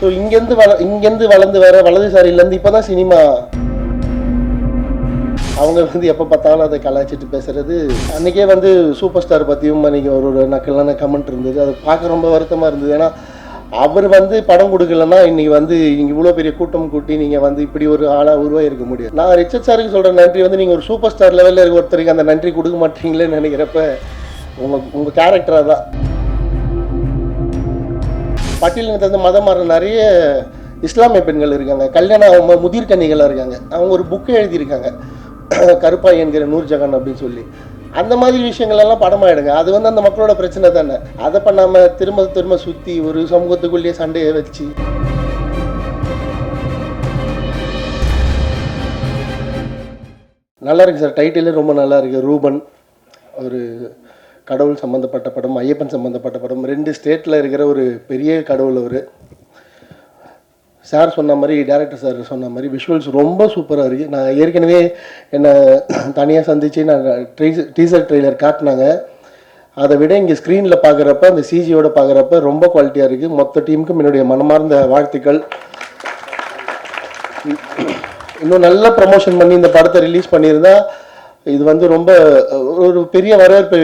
So இங்கேருந்து வள இங்கேருந்து வளர்ந்து வர வலதுசாரியிலேருந்து இப்போ தான் சினிமா. அவங்க வந்து எப்போ பார்த்தாலும் அதை கலாய்ச்சிட்டு பேசுறது. அன்றைக்கே வந்து சூப்பர் ஸ்டார் பற்றியும் அன்றைக்கி ஒரு ஒரு நக்கலான கமெண்ட் இருந்தது. அது பார்க்க ரொம்ப வருத்தமாக இருந்தது. ஏன்னா அவர் வந்து படம் கொடுக்கலன்னா இன்னைக்கு வந்து இங்கே இவ்வளோ பெரிய கூட்டம் கூட்டி நீங்கள் வந்து இப்படி ஒரு ஆளாக உருவாக இருக்க முடியாது. நான் ரிச்சர்ட் சாருக்கு சொல்கிற நன்றி வந்து நீங்கள் ஒரு சூப்பர் ஸ்டார் லெவலில் இருக்க ஒருத்தருக்கு அந்த நன்றி கொடுக்க மாட்டீங்களேன்னு நினைக்கிறப்ப உங்கள் உங்கள் கேரக்டராக தான் பட்டியலினத்தை மதம் மாற நிறைய இஸ்லாமிய பெண்கள் இருக்காங்க. கல்யாணம் அவங்க முதிர் கன்னிகளாக இருக்காங்க. அவங்க ஒரு புக்கு எழுதியிருக்காங்க. கருப்பாய் என்கிற நூர்ஜகான் அப்படின்னு சொல்லி. அந்த மாதிரி விஷயங்களெல்லாம் படமாயிடுங்க. அது வந்து அந்த மக்களோட பிரச்சனை தானே. அதை பண்ணாம திரும்ப திரும்ப சுற்றி ஒரு சமூகத்துக்குள்ளேயே சண்டையை வச்சு. நல்லா இருக்கு சார். டைட்டிலே ரொம்ப நல்லா இருக்கு. ரூபன் ஒரு கடவுள் சம்மந்தப்பட்ட படம் ஐயப்பன் சம்மந்தப்பட்ட படம் ரெண்டு ஸ்டேட்டில் இருக்கிற ஒரு பெரிய கடவுள் அவர். சார் சொன்ன மாதிரி டேரக்டர் சார் சொன்ன மாதிரி விஷுவல்ஸ் ரொம்ப சூப்பராக இருக்குது நான் ஏற்கனவே என்னை தனியாக சந்தித்து நான் டீசர் ட்ரெய்லர் காட்டினாங்க. அதை விட இங்கே ஸ்க்ரீனில் பார்க்குறப்ப அந்த சிஜியோட பார்க்குறப்ப ரொம்ப குவாலிட்டியாக இருக்குது மொத்த டீமுக்கும் என்னுடைய மனமார்ந்த வாழ்த்துக்கள். இன்னும் நல்ல ப்ரமோஷன் பண்ணி இந்த படத்தை ரிலீஸ் பண்ணியிருந்தா இது வந்து ரொம்ப ஒரு பெரிய வரவேற்பை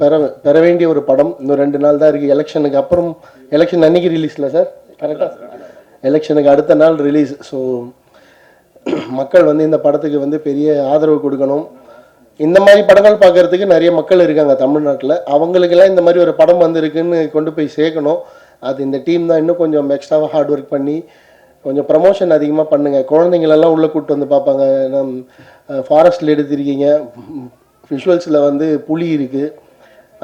பெற பெற வேண்டிய ஒரு படம். இன்னும் ரெண்டு நாள் தான் இருக்குது எலெக்ஷனுக்கு அப்புறம் எலெக்ஷன் அன்னைக்கு ரிலீஸில் சார் கரெக்டாக எலெக்ஷனுக்கு அடுத்த நாள் ரிலீஸ் ஸோ மக்கள் வந்து இந்த படத்துக்கு வந்து பெரிய ஆதரவு கொடுக்கணும். இந்த மாதிரி படங்கள் பார்க்கறதுக்கு நிறைய மக்கள் இருக்காங்க தமிழ்நாட்டில். அவங்களுக்கெல்லாம் இந்த மாதிரி ஒரு படம் வந்திருக்குன்னு கொண்டு போய் சேர்க்கணும். அது இந்த டீம் தான் இன்னும் கொஞ்சம் எக்ஸ்ட்ராவாக ஹார்ட் ஒர்க் பண்ணி கொஞ்சம் ப்ரமோஷன் அதிகமாக பண்ணுங்கள் குழந்தைங்களெல்லாம் உள்ளே கூப்பிட்டு வந்து பார்ப்பாங்க. நம் ஃபாரஸ்ட்டில் எடுத்திருக்கீங்க. விஷுவல்ஸில் வந்து புலி இருக்குது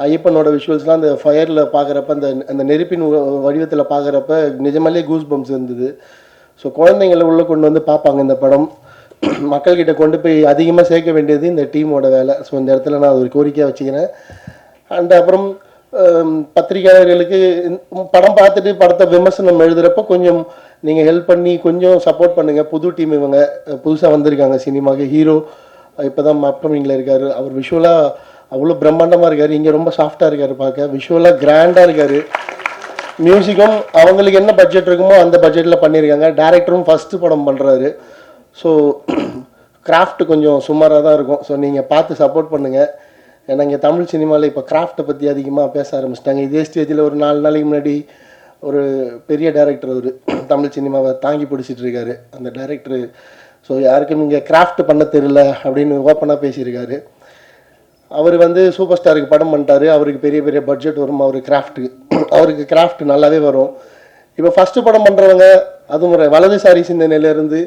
ஐயப்பனோட விஷுவல்ஸ்லாம் அந்த ஃபயரில் பார்க்குறப்ப அந்த அந்த நெருப்பின் வடிவத்தில் பார்க்குறப்ப நிஜமாலே கூஸ் பம்ப்ஸ் இருந்தது. ஸோ குழந்தைங்களை உள்ளே கொண்டு வந்து பார்ப்பாங்க இந்த படம். மக்கள்கிட்ட கொண்டு போய் அதிகமாக சேர்க்க வேண்டியது இந்த டீமோட வேலை. ஸோ இந்த இடத்துல நான் அது ஒரு கோரிக்கையாக வச்சுக்கிறேன். அண்ட் அப்புறம் பத்திரிகையாளர்களுக்கு படம் பார்த்துட்டு படத்தை விமர்சனம் எழுதுகிறப்ப கொஞ்சம் நீங்கள் ஹெல்ப் பண்ணி கொஞ்சம் சப்போர்ட் பண்ணுங்கள் புது டீம் இவங்க புதுசாக வந்திருக்காங்க சினிமாவுக்கு. ஹீரோ இப்போ தான் அப்கமிங்கில் இருக்கார். அவர் விஷுவலாக அவ்வளோ பிரம்மாண்டமாக இருக்கார். இங்கே ரொம்ப சாஃப்டாக இருக்கார் பார்க்க. விஷுவலாக கிராண்டாக இருக்கார். மியூசிக்கும் அவங்களுக்கு என்ன பட்ஜெட் இருக்குமோ அந்த பட்ஜெட்டில் பண்ணியிருக்காங்க டேரக்டரும் ஃபஸ்ட்டு படம் பண்ணுறாரு ஸோ கிராஃப்ட் கொஞ்சம் சுமாராக தான் இருக்கும். ஸோ நீங்கள் பார்த்து சப்போர்ட் பண்ணுங்கள் ஏன்னா இங்கே தமிழ் சினிமாவில் இப்போ கிராஃப்ட்டை பற்றி அதிகமாக பேச ஆரம்பிச்சிட்டாங்க. இதே ஸ்டேஜில் ஒரு நாலு நாளைக்கு முன்னாடி ஒரு பெரிய டேரக்டர் அவர் தமிழ் சினிமாவை தாங்கி பிடிச்சிட்டு இருக்காரு. அந்த டேரக்டரு ஸோ யாருக்கும் இங்கே கிராஃப்ட் பண்ண தெரியல அப்படின்னு ஓப்பனாக பேசியிருக்காரு. அவர் வந்து சூப்பர் ஸ்டாருக்கு படம் பண்ணிட்டாரு. அவருக்கு பெரிய பெரிய பட்ஜெட் வரும். அவர் கிராஃப்ட்டுக்கு அவருக்கு கிராஃப்ட் நல்லாவே வரும். இப்போ ஃபஸ்ட்டு படம் பண்ணுறவங்க அதுவும் வலதுசாரி சிந்தனையிலேருந்து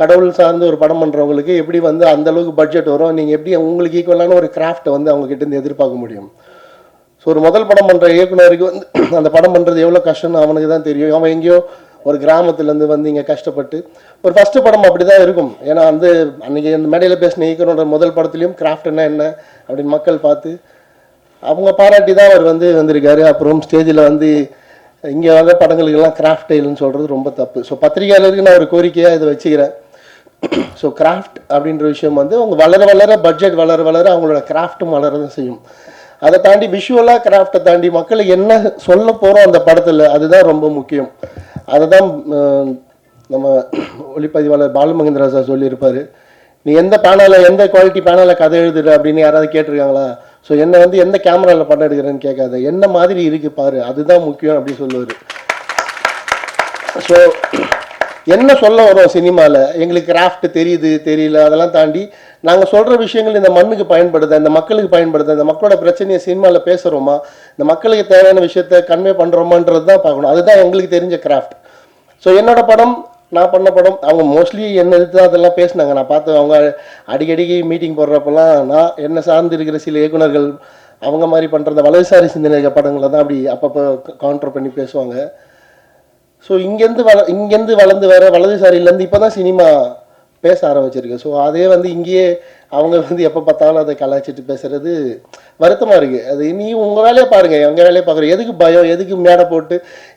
கடவுள் சார்ந்து ஒரு படம் பண்ணுறவங்களுக்கு எப்படி வந்து அந்த அளவுக்கு பட்ஜெட் வரும்? நீங்கள் எப்படி உங்களுக்கு ஈக்குவலான ஒரு கிராஃப்ட்டை வந்து அவங்க எதிர்பார்க்க முடியும்? ஸோ ஒரு முதல் படம் பண்ணுற இயக்குனருக்கு வந்து அந்த படம் பண்ணுறது எவ்வளோ கஷ்டம்னு அவனுக்கு தான் தெரியும். அவன் எங்கேயோ ஒரு கிராமத்துலேருந்து வந்து இங்கே கஷ்டப்பட்டு ஒரு ஃபஸ்ட்டு படம் அப்படி தான் இருக்கும். ஏன்னா வந்து அன்றைக்கி அந்த மேடையில் பேசின இயக்குனரோட முதல் படத்துலையும் கிராஃப்ட்னா என்ன அப்படின்னு மக்கள் பார்த்து அவங்க பாராட்டி தான் அவர் வந்து வந்திருக்காரு. அப்புறம் ஸ்டேஜில் வந்து இங்கே வந்த படங்களுக்கெல்லாம் கிராஃப்ட் இல்லைன்னு சொல்கிறது ரொம்ப தப்பு. ஸோ பத்திரிகையாளருக்கு நான் ஒரு கோரிக்கையாக இதை வச்சுக்கிறேன். ஸோ கிராஃப்ட் அப்படின்ற விஷயம் வந்து அவங்க வளர வளர பட்ஜெட் வளர வளர அவங்களோட கிராஃப்ட்டும் வளர தான் செய்யும். அதை தாண்டி விஷுவலாக கிராஃப்டை தாண்டி மக்களுக்கு என்ன சொல்ல போகிறோம் அந்த படத்தில் அதுதான் ரொம்ப முக்கியம். அதை தான் நம்ம ஒளிப்பதிவாளர் பாலுமகேந்திரா சார் சொல்லியிருப்பார். நீ எந்த பேனலில் எந்த குவாலிட்டி பேனலில் கதை எழுதுற அப்படின்னு யாராவது கேட்டிருக்காங்களா? ஸோ என்னை வந்து எந்த கேமராவில் படம் எடுக்கிறேன்னு கேட்காத. என்ன மாதிரி இருக்கு பாரு. அதுதான் முக்கியம் அப்படின்னு சொல்லுவார். ஸோ என்ன சொல்ல வரும் சினிமாவில் எங்களுக்கு கிராஃப்ட் தெரியுது தெரியல அதெல்லாம் தாண்டி நாங்கள் சொல்கிற விஷயங்கள் இந்த மண்ணுக்கு பயன்படுத்த இந்த மக்களுக்கு பயன்படுத்த இந்த மக்களோட பிரச்சனையை சினிமாவில் பேசுகிறோமா இந்த மக்களுக்கு தேவையான விஷயத்த கன்வே பண்ணுறோமான்றது தான் பார்க்கணும். அதுதான் எங்களுக்கு தெரிஞ்ச கிராஃப்ட் ஸோ என்னோட படம் நான் பண்ண படம் அவங்க மோஸ்ட்லி என்ன எடுத்து தான் அதெல்லாம் பேசினாங்க. நான் பார்த்து அவங்க அடிக்கடிக்கு மீட்டிங் போடுறப்பெல்லாம் நான் என்ன சார்ந்து இருக்கிற சில இயக்குனர்கள் அவங்க மாதிரி பண்ணுற வலதுசாரி சிந்தனை படங்களை தான் அப்படி அப்பப்போ கவுண்டர் பண்ணி பேசுவாங்க. ஸோ இங்கேருந்து வள இங்கேருந்து வளர்ந்து வர வலதுசாரியிலேருந்து இப்போ தான் சினிமா பேச ஆரம்பிச்சிருக்கு. ஸோ அதே வந்து இங்கேயே அவங்க வந்து எப்போ பார்த்தாலும் அதை கலாய்ச்சிட்டு பேசுறது வருத்தமாக இருக்குது அது நீ உங்கள் வேலையை பாருங்கள் எங்கள் வேலையை பார்க்குறோம் எதுக்கு பயம் எதுக்கு மேடை போட்டு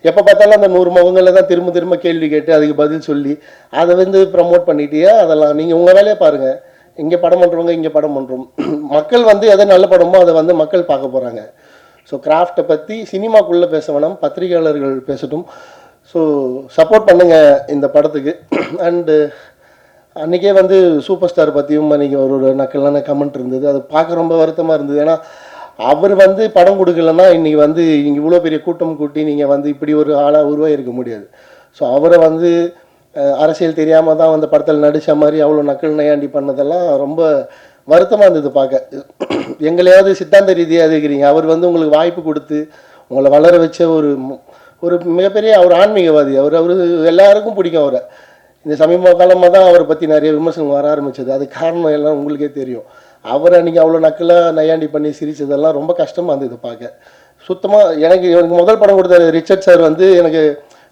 எப்போ பார்த்தாலும் அந்த நூறு முகங்களில் தான் திரும்ப திரும்ப கேள்வி கேட்டு அதுக்கு பதில் சொல்லி அதை வந்து ப்ரமோட் பண்ணிட்டியே? அதெல்லாம் நீங்கள் உங்கள் வேலையை பாருங்கள் இங்கே படம் பண்ணுறவங்க இங்கே படம் பண்ணுறோம் மக்கள் வந்து எதை நல்ல படமோ அதை வந்து மக்கள் பார்க்க போகிறாங்க ஸோ கிராஃப்டை பற்றி சினிமாக்குள்ளே பேச வேணாம். பத்திரிகையாளர்கள் பேசட்டும். ஸோ சப்போர்ட் பண்ணுங்கள் இந்த படத்துக்கு. அண்டு அன்றைக்கே வந்து சூப்பர் ஸ்டார் பற்றியும் அன்றைக்கி ஒரு ஒரு நக்கலான கமெண்ட் இருந்தது. அது பார்க்க ரொம்ப வருத்தமாக இருந்தது. ஏன்னா அவர் வந்து படம் கொடுக்கலன்னா இன்றைக்கி வந்து இங்கே இவ்வளோ பெரிய கூட்டம் கூட்டி நீங்கள் வந்து இப்படி ஒரு ஆளாக உருவாகிருக்க முடியாது. ஸோ அவரை வந்து அரசியல் தெரியாமல் தான் அந்த படத்தில் நடித்த மாதிரி அவ்வளோ நக்கல் நையாண்டி பண்ணதெல்லாம் ரொம்ப வருத்தமாக இருந்தது பார்க்க. எங்களையாவது சித்தாந்த ரீதியாக இருக்கிறீங்க அவர் வந்து உங்களுக்கு வாய்ப்பு கொடுத்து உங்களை வளர வச்ச ஒரு ஒரு மிகப்பெரிய அவர் ஆன்மீகவாதி. அவர் அவர் எல்லாருக்கும் பிடிக்கும் அவரை. இந்த சமீப காலமாக தான் அவரை பற்றி நிறைய விமர்சனம் வர ஆரம்பிச்சது. அது காரணம் எல்லாம் உங்களுக்கே தெரியும். அவர் அன்றைக்கி அவ்வளோ நக்கலாக நையாண்டி பண்ணி சிரித்ததெல்லாம் ரொம்ப கஷ்டமாக இருந்தது பார்க்க. சுத்தமாக எனக்கு எனக்கு முதல் படம் கொடுத்த ரிச்சர்ட் சார் வந்து எனக்கு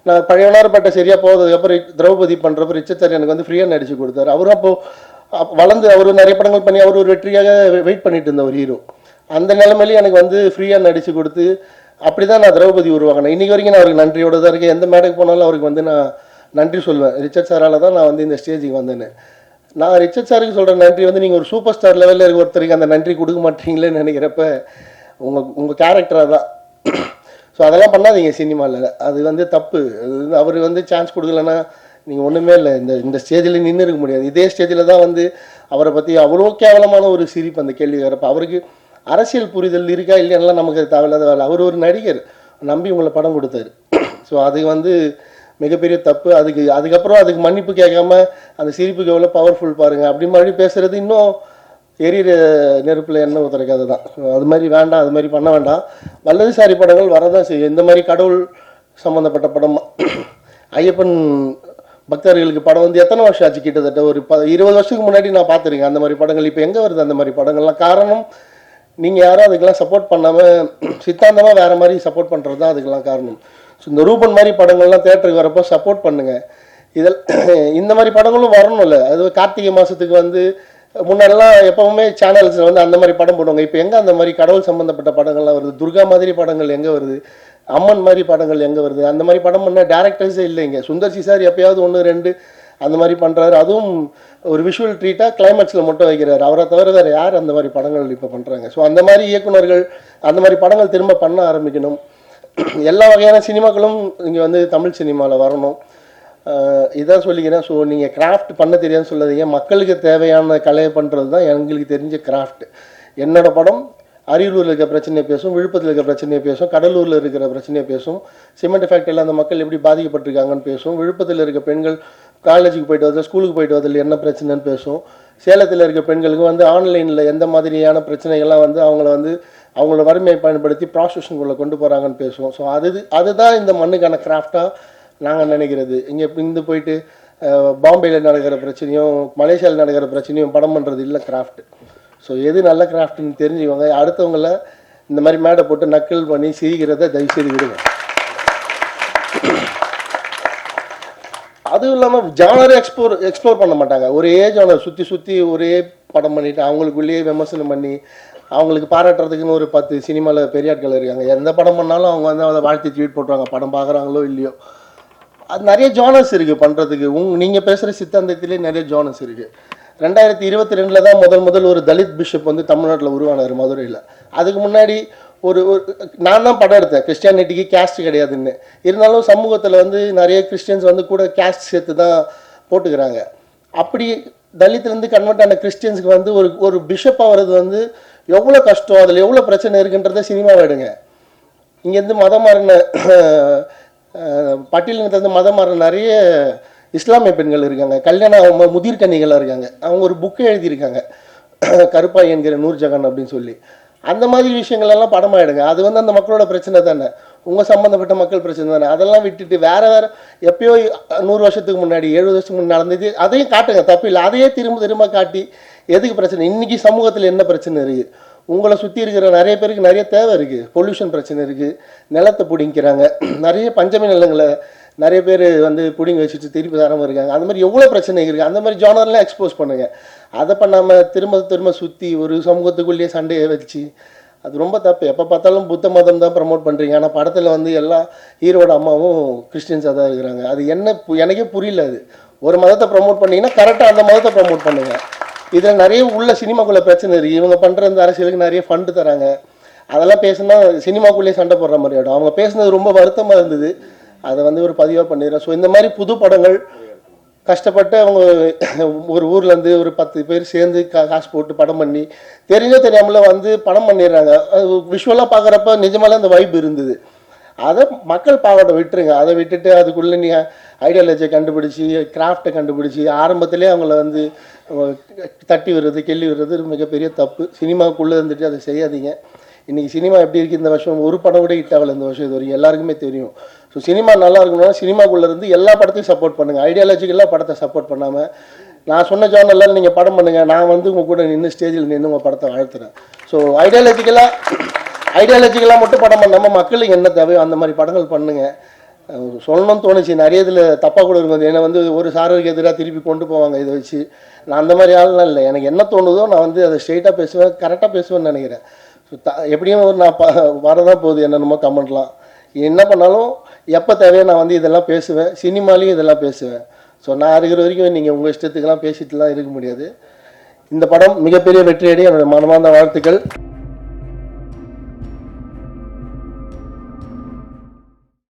நான் பழையனார்பட்ட சரியாக போகிறதுக்கப்புறம் திரௌபதி பண்ணுறப்ப ரிச்சர்ட் சார் எனக்கு வந்து ஃப்ரீயாக நடிச்சு கொடுத்தாரு. அவரும் அப்போது வளர்ந்து அவர் நிறைய படங்கள் பண்ணி அவர் ஒரு வெற்றியாக வெயிட் பண்ணிட்டு இருந்த ஒரு ஹீரோ அந்த நிலைமையிலே எனக்கு வந்து ஃப்ரீயாக நடிச்சு கொடுத்து அப்படி தான் நான் திரௌபதி உருவாங்கினேன் இன்றைக்கி வரைக்கும் நான் அவருக்கு நன்றியோட தான் இருக்கேன். எந்த மேடைக்கு போனாலும் அவருக்கு வந்து நான் நன்றி சொல்வேன். ரிச்சர்ட் சாரால் தான் நான் வந்து இந்த ஸ்டேஜுக்கு வந்தேன்னு. நான் ரிச்சர்ட் சாருக்கு சொல்கிற நன்றி வந்து நீங்கள் ஒரு சூப்பர் ஸ்டார் லெவலில் இருக்க ஒருத்தருக்கு அந்த நன்றி கொடுக்க மாட்டீங்களேன்னு நினைக்கிறப்ப உங்கள் உங்கள் கேரக்டராக தான் ஸோ அதெல்லாம் பண்ணாதீங்க சினிமாவில் அது வந்து தப்பு. அது வந்து அவர் வந்து சான்ஸ் கொடுக்கலன்னா நீங்கள் ஒன்றுமே இல்லை. இந்த இந்த ஸ்டேஜில் நின்று இருக்க முடியாது. இதே ஸ்டேஜில் தான் வந்து அவரை பற்றி அவ்வளோ கேவலமான ஒரு சிரிப்பு அந்த கேள்வி வரப்போ அவருக்கு அரசியல் புரிதல் இருக்கா இல்லையானலாம் நமக்கு தேவையில்லாத வேலை. அவர் ஒரு நடிகர். நம்பி உங்களை படம் கொடுத்தாரு. ஸோ அது வந்து மிகப்பெரிய தப்பு. அதுக்கு அதுக்கப்புறம் அதுக்கு மன்னிப்பு கேட்காம அந்த சிரிப்புக்கு எவ்வளோ பவர்ஃபுல் பாருங்கள் அப்படி மறுபடியும் பேசுகிறது இன்னும் எரியிற நெருப்பில் எண்ணெய் ஊற்றுற கதை தான். அது மாதிரி வேண்டாம் அது மாதிரி பண்ண வேண்டாம். வல்லதுசாரி படங்கள் வரதான் செய்யும். இந்த மாதிரி கடவுள் சம்மந்தப்பட்ட படம் ஐயப்பன் பக்தர்களுக்கு படம் வந்து எத்தனை வருஷம் ஆச்சு? கிட்டத்தட்ட ஒரு ப இருபது வருஷத்துக்கு முன்னாடி நான் பார்த்துருக்கேன் அந்த மாதிரி படங்கள். இப்போ எங்கே வருது அந்த மாதிரி படங்கள்லாம்? காரணம் நீங்கள் யாரும் அதுக்கெல்லாம் சப்போர்ட் பண்ணாமல் சித்தாந்தமாக வேறு மாதிரி சப்போர்ட் பண்ணுறது தான் அதுக்கெல்லாம் காரணம். ஸோ இந்த ரூபன் மாதிரி படங்கள்லாம் தேட்டருக்கு வரப்போ சப்போர்ட் பண்ணுங்கள் இதில் இந்த மாதிரி படங்களும் வரணும்ல. அது கார்த்திகை மாதத்துக்கு வந்து முன்னாடிலாம் எப்பவுமே சேனல்ஸில் வந்து அந்த மாதிரி படம் போடுவாங்க. இப்போ எங்கே அந்த மாதிரி கடவுள் சம்மந்தப்பட்ட படங்கள்லாம் வருது? துர்கா மாதிரி படங்கள் எங்கே வருது? அம்மன் மாதிரி படங்கள் எங்கே வருது? அந்த மாதிரி படம் பண்ண டேரக்டர்ஸே இல்லைங்க. சுந்தர் சிசார் எப்பயாவது ஒன்று ரெண்டு அந்த மாதிரி பண்ணுறாரு அதுவும் ஒரு விஷுவல் ட்ரீட்டாக கிளைமேக்ஸில் மட்டும் வைக்கிறாரு. அவரை தவிர வேறு யார் அந்த மாதிரி படங்கள் இப்போ பண்ணுறாங்க ஸோ அந்த மாதிரி இயக்குனர்கள் அந்த மாதிரி படங்கள் திரும்ப பண்ண ஆரம்பிக்கணும். எல்லா வகையான சினிமாக்களும் இங்கே வந்து தமிழ் சினிமாவில் வரணும். இதான் சொல்லிக்கிறேன். ஸோ நீங்கள் கிராஃப்ட் பண்ண தெரியாதுன்னு சொல்லாதீங்க. மக்களுக்கு தேவையான கலையை பண்ணுறது தான் எங்களுக்கு தெரிஞ்ச கிராஃப்ட் என்னோட படம் அரியலூரில் இருக்கிற பிரச்சனையை பேசும் விழுப்புரத்தில் இருக்க பிரச்சனையை பேசும் கடலூரில் இருக்கிற பிரச்சனையை பேசும் சிமெண்ட் ஃபேக்டரியில் அந்த மக்கள் எப்படி பாதிக்கப்பட்டிருக்காங்கன்னு பேசும் விழுப்புரத்தில் இருக்க பெண்கள் காலேஜுக்கு போயிட்டு வரது ஸ்கூலுக்கு போயிட்டு வரதில் என்ன பிரச்சனைன்னு பேசும் சேலத்தில் இருக்க பெண்களுக்கு வந்து ஆன்லைனில் எந்த மாதிரியான பிரச்சனைகள்லாம் வந்து அவங்கள வந்து அவங்களோட வறுமையை பயன்படுத்தி ப்ராஸ்டியூஷனுக்குள்ளே கொண்டு போகிறாங்கன்னு பேசுவோம். ஸோ அது அதுதான் இந்த மண்ணுக்கான கிராஃப்டாக நாங்கள் நினைக்கிறது. இங்கே இந்து போயிட்டு பாம்பேயில் நடக்கிற பிரச்சனையும் மலேசியாவில் நடக்கிற பிரச்சனையும் படம் பண்ணுறது இல்லை கிராஃப்ட் ஸோ எது நல்ல கிராஃப்ட்னு தெரிஞ்சுக்கோங்க அடுத்தவங்கள இந்த மாதிரி மேடை போட்டு நக்கல் பண்ணி சிரிக்கிறத தயவுசெய்து விடுங்க. அதுவும் இல்லாமல் ஜானரை எக்ஸ்ப்ளோர் எக்ஸ்ப்ளோர் பண்ண மாட்டாங்க. ஒரே ஜானர் சுற்றி சுற்றி ஒரே படம் பண்ணிவிட்டு அவங்களுக்குள்ளேயே விமர்சனம் பண்ணி அவங்களுக்கு பாராட்டுறதுக்குன்னு ஒரு பத்து சினிமாவில் பெரிய ஆட்கள் இருக்காங்க. எந்த படம் பண்ணாலும் அவங்க வந்து அதை வாழ்த்தி ட்வீட் போட்டுருவாங்க. படம் பார்க்குறாங்களோ இல்லையோ. அது நிறைய ஜானர்ஸ் இருக்குது பண்ணுறதுக்கு உங் நீங்கள் பேசுகிற சித்தாந்தத்திலே நிறைய ஜானர்ஸ் இருக்குது ரெண்டாயிரத்தி இருபத்தி ரெண்டில் தான் முதல் முதல் ஒரு தலித் பிஷப் வந்து தமிழ்நாட்டில் உருவானார் மதுரையில். அதுக்கு முன்னாடி ஒரு ஒரு நான் தான் படம் எடுத்தேன். கிறிஸ்டியானிட்டிக்கு கேஸ்ட் கிடையாதுன்னு. இருந்தாலும் சமூகத்தில் வந்து நிறைய கிறிஸ்டியன்ஸ் வந்து கூட கேஸ்ட் சேர்த்து தான் போட்டுக்கிறாங்க. அப்படி தலித்துலேருந்து கன்வெர்ட் ஆன கிறிஸ்டியன்ஸுக்கு வந்து ஒரு ஒரு பிஷப் ஆகிறது வந்து எவ்வளோ கஷ்டம் அதில் எவ்வளோ பிரச்சனை இருக்குன்றத சினிமாவை எடுங்க. இங்கேருந்து மதம் மாறின அஹ், பட்டியலினத்துலேருந்து மதம் மாறின நிறைய இஸ்லாமிய பெண்கள் இருக்காங்க. கல்யாண மு- முதிர் கன்னிகளாக இருக்காங்க. அவங்க ஒரு புக்கை எழுதியிருக்காங்க. கருப்பாய் என்கிற நூர்ஜகான் அப்படின்னு சொல்லி. அந்த மாதிரி விஷயங்கள் எல்லாம் எடுங்க. அது வந்து அந்த மக்களோட பிரச்சனை தானே. உங்கள் சம்மந்தப்பட்ட மக்கள் பிரச்சனை தானே. அதெல்லாம் விட்டுட்டு வேற வேற எப்பயோ நூறு வருஷத்துக்கு முன்னாடி எழுபது வருஷத்துக்கு முன்னாடி நடந்தது அதையும் காட்டுங்க. தப்பு இல்லை. அதையே திரும்ப திரும்ப காட்டி எதுக்கு பிரச்சனை? இன்னைக்கு சமூகத்தில் என்ன பிரச்சனை இருக்குது உங்களை சுற்றி இருக்கிற நிறைய பேருக்கு நிறைய தேவை இருக்குது பொல்யூஷன் பிரச்சனை இருக்குது நிலத்தை பிடிங்கிறாங்க நிறைய பஞ்சமி நிலங்களை நிறைய பேர் வந்து பிடிங்கி வச்சுட்டு திருப்பி தராமல் இருக்காங்க அந்த மாதிரி எவ்வளோ பிரச்சனை இருக்குது அந்த மாதிரி ஜானர்லாம் எக்ஸ்போஸ் பண்ணுங்கள் அதை பண்ணாமல் திரும்ப திரும்ப சுற்றி ஒரு சமூகத்துக்குள்ளேயே சண்டையை வச்சு அது ரொம்ப தப்பு. எப்போ பார்த்தாலும் புத்த மதம் தான் ப்ரமோட் பண்ணுறீங்க ஆனால் படத்தில் வந்து எல்லா ஹீரோட அம்மாவும் கிறிஸ்டின்ஸாக தான் இருக்கிறாங்க. அது என்ன பு- எனக்கே புரியல அது. ஒரு மதத்தை ப்ரமோட் பண்ணிங்கன்னா கரெக்டாக அந்த மதத்தை ப்ரமோட் பண்ணுங்கள் இதில் நிறைய உள்ள சினிமாக்குள்ள பிரச்சனை இருக்குது இவங்க பண்ணுற இந்த அரசியலுக்கு நிறைய ஃபண்டு தராங்க. அதெல்லாம் பேசுனா சினிமாக்குள்ளேயே சண்டை போடுற மாதிரி ஆகிடும் அவங்க பேசுனது ரொம்ப வருத்தமாக இருந்தது. அதை வந்து ஒரு பதிவாக பண்ணிடுறோம் ஸோ இந்த மாதிரி புது படங்கள் கஷ்டப்பட்டு அவங்க ஒரு ஊர்லேருந்து ஒரு பத்து பேர் சேர்ந்து கா காசு போட்டு படம் பண்ணி தெரிஞ்சோ தெரியாமல வந்து படம் பண்ணிடுறாங்க. அது விஷுவலாக பார்க்குறப்ப நிஜமாலே அந்த வைப் இருந்தது. அதை மக்கள் பாவத்தை விட்டுருங்க. அதை விட்டுட்டு அதுக்குள்ளே நீங்கள் ஐடியாலஜியை கண்டுபிடிச்சி கிராஃப்டை கண்டுபிடிச்சி ஆரம்பத்திலே அவங்கள வந்து தட்டி விடுறது கெள்ளி விடுறது மிகப்பெரிய தப்பு. சினிமாவுக்குள்ளே இருந்துட்டு அதை செய்யாதீங்க. இன்றைக்கி சினிமா எப்படி இருக்குது இந்த வருஷம் ஒரு படம் கூட ஹிட் இந்த வருஷம் இது வரைக்கும் எல்லாருக்குமே தெரியும். ஸோ சினிமா நல்லா இருக்கணும்னா சினிமாக்குள்ளே இருந்து எல்லா படத்தையும் சப்போர்ட் பண்ணுங்கள் ஐடியாலஜிக்கெல்லாம் படத்தை சப்போர்ட் பண்ணாமல் நான் சொன்ன ஜானரில் நீங்கள் படம் பண்ணுங்கள் நான் வந்து உங்கள் கூட நின்று ஸ்டேஜில் நின்று உங்கள் படத்தை வாழ்த்துறேன் ஸோ ஐடியாலஜிக்கலாக ஐடியாலஜிக்கெல்லாம் மட்டும் படம் பண்ணாமல் மக்களுக்கு என்ன தேவையோ அந்த மாதிரி படங்கள் பண்ணுங்க. சொல்லணும்னு தோணுச்சு. நிறைய இதில் தப்பாக கூட இருக்கும் என்னை வந்து ஒரு சாரருக்கு எதிராக திருப்பி கொண்டு போவாங்க இதை வச்சு. நான் அந்த மாதிரி ஆள்லாம் இல்லை. எனக்கு என்ன தோணுதோ நான் வந்து அதை ஸ்ட்ரெயிட்டாக பேசுவேன் கரெக்டாக பேசுவேன்னு நினைக்கிறேன். ஸோ த எப்படியும் ஒரு நான் ப வரதான் போகுது என்னென்னமோ கமெண்ட்லாம். என்ன பண்ணாலும் எப்போ தேவையோ நான் வந்து இதெல்லாம் பேசுவேன். சினிமாலையும் இதெல்லாம் பேசுவேன். ஸோ நான் இருக்கிற வரைக்கும் நீங்கள் உங்கள் இஷ்டத்துக்கெல்லாம் பேசிட்டுலாம் இருக்க முடியாது. இந்த படம் மிகப்பெரிய வெற்றியடைய என்னோட மனமார்ந்த வாழ்த்துக்கள்.